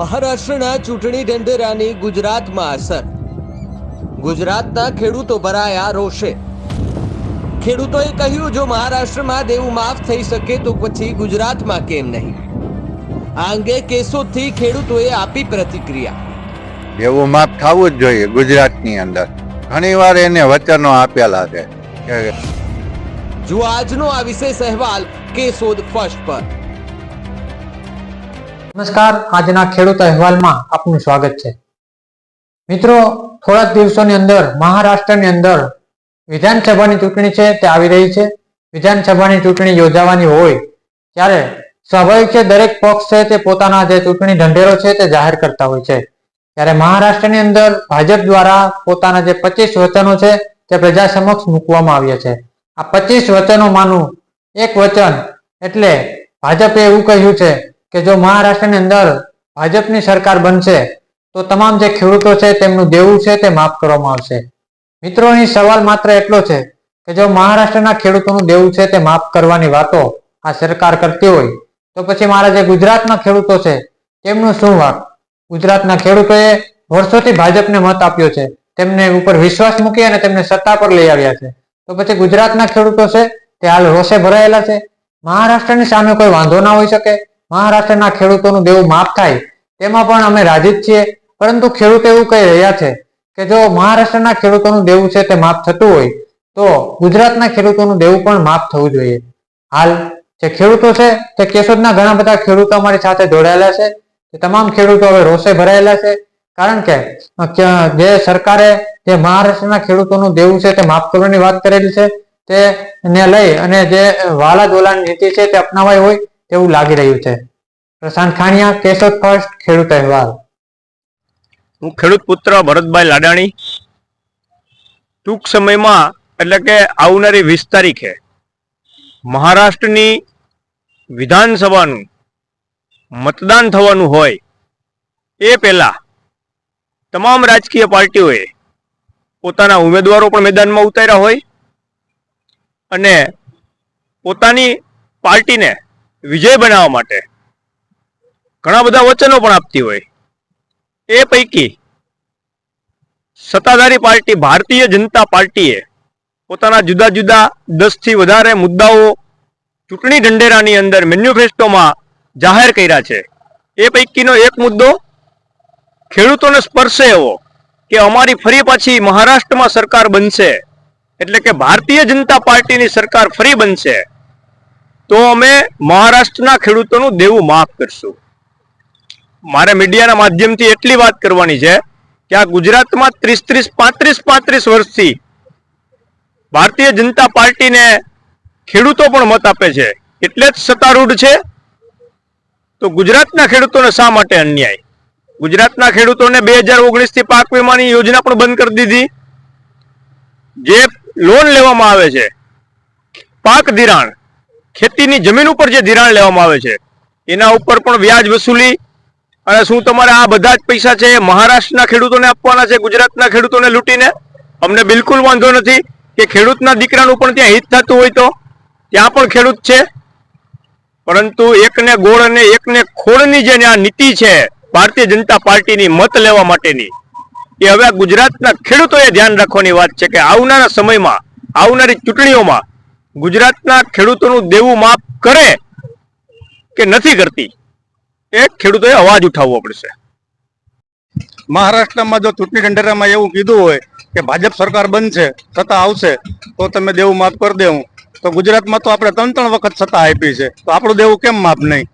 મહારાષ્ટ્રના ચૂંટણી ઢંઢેરાની ગુજરાતમાં અસર. ગુજરાતના ખેડૂતો ભરાયા રોષે. ખેડૂતોએ કહ્યું જો મહારાષ્ટ્રમાં દેવું માફ થઈ શકે તો પછી ગુજરાતમાં કેમ નહીં? આ અંગે કેશોદથી ખેડૂતોએ આપી પ્રતિક્રિયા. દેવું માફ થવું જ જોઈએ ગુજરાતની અંદર. ઘણીવાર એને વચનો આપેલા છે. જો આજનો આ વિશેષ અહેવાલ કેશોદ ફર્સ્ટ પર. નમસ્કાર, આજના ખેડૂત અહેવાલમાં આપનું સ્વાગત છે. મિત્રો, થોડાક દિવસોની અંદર મહારાષ્ટ્રની અંદર વિધાનસભાની ચૂંટણી છે, તે આવી રહી છે. વિધાનસભાની ચૂંટણી યોજાવાની હોય, ત્યારે સ્વાભાવિક છે, દરેક પક્ષ છે, તે પોતાના જે ચૂંટણી ઢંઢેરો છે, તે જાહેર કરતા હોય છે. ત્યારે મહારાષ્ટ્રની અંદર ભાજપ દ્વારા પોતાના જે પચીસ વચનો છે, તે પ્રજા સમક્ષ મૂકવામાં આવ્યા છે. આ પચીસ વચનોમાંનું એક વચન એટલે ભાજપે એવું કહ્યું છે કે જો મહારાષ્ટ્રની અંદર ભાજપની સરકાર બનશે, તો તમામ જે ખેડૂતો છે તેમનું દેવું છે તે માફ કરવામાં આવશે. મિત્રો, અહીં સવાલ માત્ર એટલો છે કે જો મહારાષ્ટ્રના ખેડૂતોનું દેવું છે તે માફ કરવાની વાતો આ સરકાર કરતી હોય, તો પછી મારા જે ગુજરાતના ખેડૂતો છે, તેમનું શું વાક? ગુજરાતના ખેડૂતોએ વર્ષોથી ભાજપને મત આપ્યો છે, તેમને ઉપર વિશ્વાસ મૂકી અને તેમને સત્તા પર લઈ આવ્યા છે. તો પછી ગુજરાતના ખેડૂતો છે તે હાલ રોષે ભરાયેલા છે. મહારાષ્ટ્રની સામે કોઈ વાંધો ના હોઈ શકે? મહારાષ્ટ્રના ખેડૂતોનું દેવું માફ થાય, તેમાં પણ અમે રાજી જ છીએ. પરંતુ ખેડૂતો એવું કહી રહ્યા છે કે જો મહારાષ્ટ્રના ખેડૂતોનું દેવું છે તે માફ થતું હોય, તો ગુજરાતના ખેડૂતોનું દેવું પણ માફ થવું જોઈએ. હાલ જે ખેડૂતો છે તે કેશોદના ઘણા બધા ખેડૂતો અમારી સાથે જોડાયેલા છે. તે તમામ ખેડૂતો હવે રોષે ભરાયેલા છે. કારણ કે જે સરકારે જે મહારાષ્ટ્રના ખેડૂતોનું દેવું છે તે માફ કરવાની વાત કરેલી છે તેને લઈ અને જે વાલા દોલાની નીતિ છે તે અપનાવાઈ હોય તેવું લાગી રહ્યું છે. પ્રશાંત ખાણિયા, કેશોદ ફર્સ્ટ ખેડૂત અહેવાલ. હું ખેડૂત પુત્ર ભરતભાઈ લાડાણી. ટૂંક સમયમાં, એટલે કે આવનારી વીસ તારીખે, મહારાષ્ટ્રની વિધાનસભાનું મતદાન થવાનું હોય, એ પહેલા તમામ રાજકીય પાર્ટીઓએ પોતાના ઉમેદવારો પણ મેદાનમાં ઉતાર્યા હોય અને પોતાની પાર્ટીને વિજય બનાવવા માટે. ઘણા બધા વચનો પણ આપતી હોય. એ પૈકી સત્તાધારી પાર્ટી, ભારતીય જનતા પાર્ટીએ પોતાના જુદા જુદા દસથી વધારે મુદ્દાઓ ચૂંટણી ઢંઢેરાની અંદર મેન્યુફેસ્ટોમાં જાહેર કર્યા છે. એ પૈકીનો એક મુદ્દો ખેડૂતોને સ્પર્શે એવો કે અમારી ફરી પાછી મહારાષ્ટ્રમાં સરકાર બનશે. એટલે કે ભારતીય જનતા પાર્ટીની સરકાર ફરી બનશે. તો અમે મહારાષ્ટ્રના ખેડૂતોનું દેવું માફ કરશું. મારે મીડિયાના માધ્યમથી એટલી વાત કરવાની છે કે આ ગુજરાતમાં ત્રીસ ત્રીસ પાંત્રીસ પાંત્રીસ વર્ષથી ભારતીય જનતા પાર્ટીને ખેડૂતો પણ મત આપે છે. એટલે જ સત્તારૂઢ છે. તો ગુજરાતના ખેડૂતોને શા માટે અન્યાય? ગુજરાતના ખેડૂતોને બે હજાર ઓગણીસથી પાક વીમાની યોજના પણ બંધ કરી દીધી. જે લોન લેવામાં આવે છે. પાક ધિરાણ. ખેતીની જમીન ઉપર જે ધિરાણ લેવામાં આવે છે, એના ઉપર પણ વ્યાજ વસૂલી અને શું તમારે આ બધા જ પૈસા છે મહારાષ્ટ્રના ખેડૂતોને આપવાના છે, ગુજરાતના ખેડૂતોને લૂંટીને? અમને બિલકુલ વાંધો નથી કે ખેડૂતના દીકરાનું પણ ત્યાં હિત થતું હોય તો. ત્યાં પણ ખેડૂત છે. પરંતુ એકને ગોળ અને એકને ખોળની જે આ નીતિ છે, ભારતીય જનતા પાર્ટીની મત લેવા માટેની, એ હવે ગુજરાતના ખેડૂતોએ ધ્યાન રાખવાની વાત છે કે આવનારા સમયમાં, આવનારી ચૂંટણીઓમાં ગુજરાતના ખેડૂતોનું દેવું માફ કરે કે નથી કરતી, એ ખેડૂતોએ અવાજ ઉઠાવવો પડશે. મહારાષ્ટ્રમાં જો ચૂંટણી ઢંઢેરામાં એવું કીધું હોય કે ભાજપ સરકાર બનશે, સત્તા આવશે, તો તમે દેવું માફ કરી દેવું તો ગુજરાતમાં તો આપણે ત્રણ ત્રણ વખત સત્તા આપી છે. તો આપણું દેવું કેમ માફ નહીં?